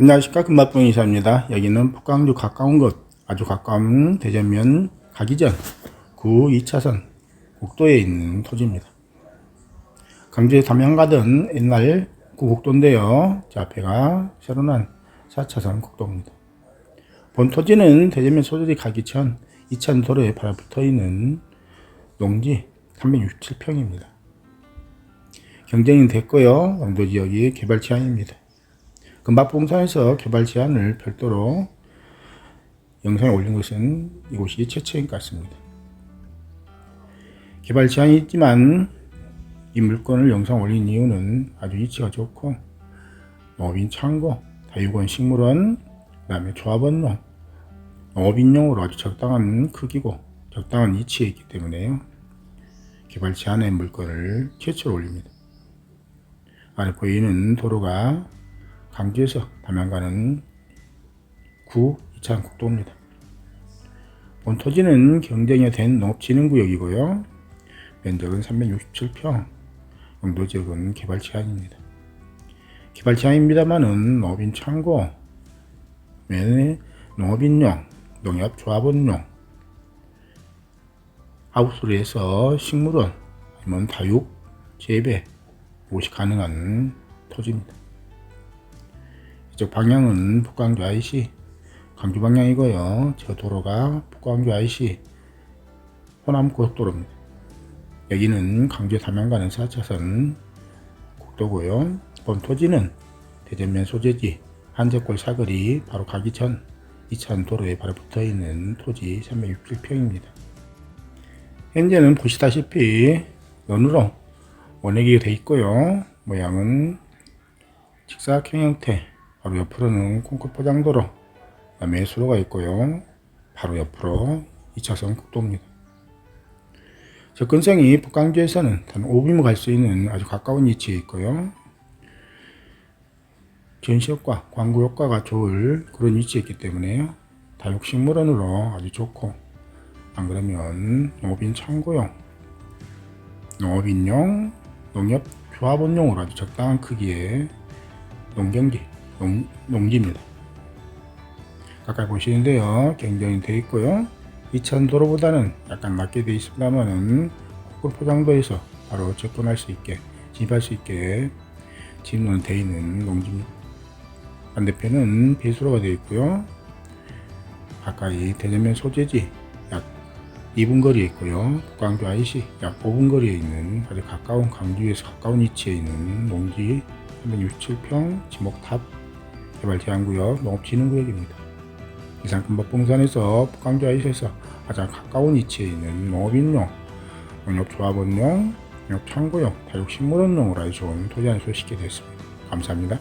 안녕하십니까 금박봉 이사입니다. 여기는 북광주 가까운 곳 아주 가까운 대전면 가기 전구 2차선 국도에 있는 토지입니다. 강주에 담양 가던 옛날 구 국도인데요. 자 앞에가 새로 난 4차선 국도입니다. 본 토지는 대전면 소재지 가기 전 2차선 도로에 바로 붙어 있는 농지 367평입니다. 경쟁이 됐고요. 왕도 지역이 개발 제한입니다. 금박봉사에서 개발 제한을 별도로 영상에 올린 것은 이곳이 최초인 것 같습니다. 개발 제한이 있지만 이 물건을 영상 올린 이유는 아주 위치가 좋고 농업인 창고, 다육원 식물원, 그 다음에 조합원용, 농업인용으로 아주 적당한 크기고 적당한 위치에 있기 때문에요. 개발 제한의 물건을 최초로 올립니다. 아래 보이는 도로가 강주에서 담양 가는 구 2차선 국도입니다. 본 토지는 경쟁이 된 농업진흥구역이고요. 면적은 367평, 용도 지역은 개발 제한입니다. 개발 제한입니다만은 농업인 창고, 농업인용, 농협 조합원용, 하우스로 해서 식물원, 아니면 다육, 재배, 무엇이 가능한 토지입니다. 이쪽 방향은 북광주 IC 강주 방향이고요. 저 도로가 북광주 IC 호남 고속도로입니다. 여기는 강주 담양 가는 4차선 국도고요. 본 토지는 대전면 소재지 한제골 사거리 바로 가기 전 2차선 도로에 바로 붙어 있는 토지 367평입니다. 현재는 보시다시피 연으로 원액이 되어 있고요. 모양은 직사각형 형태 바로 옆으로는 콘크리트 포장도로 그다음에 수로가 있고요. 바로 옆으로 2차선 국도입니다. 접근성이 북강주에서는 단 5분이면 갈 수 있는 아주 가까운 위치에 있고요. 전시효과, 광고 효과가 좋을 그런 위치에 있기 때문에요. 다육식물원으로 아주 좋고 안 그러면 농업인 창고용, 농업인용, 농협 조합원용으로 아주 적당한 크기의 농경지, 농, 농지입니다. 가까이 보시는데요. 경쟁이 되어 있고요. 2천 도로보다는 약간 낮게 되어 있습니다만은 콘크리트 포장도에서 바로 접근할 수 있게 진입할 수 있게 진입은 되어 있는 농지입니다. 반대편은 배수로가 되어 있고요. 가까이 대전면 소재지 약 2분 거리에 있고요. 북광주 IC 약 5분 거리에 있는 아주 가까운 강주에서 가까운 위치에 있는 농지 367평 지목탑 개발 제한구역 농업진흥구역입니다. 이상 금박봉산에서 북광주 IC에서 가장 가까운 위치에 있는 농업인용, 농협조합원용, 농협창고용, 다육식물원용으로 아주 좋은 토지 한 소식이 되었습니다. 감사합니다.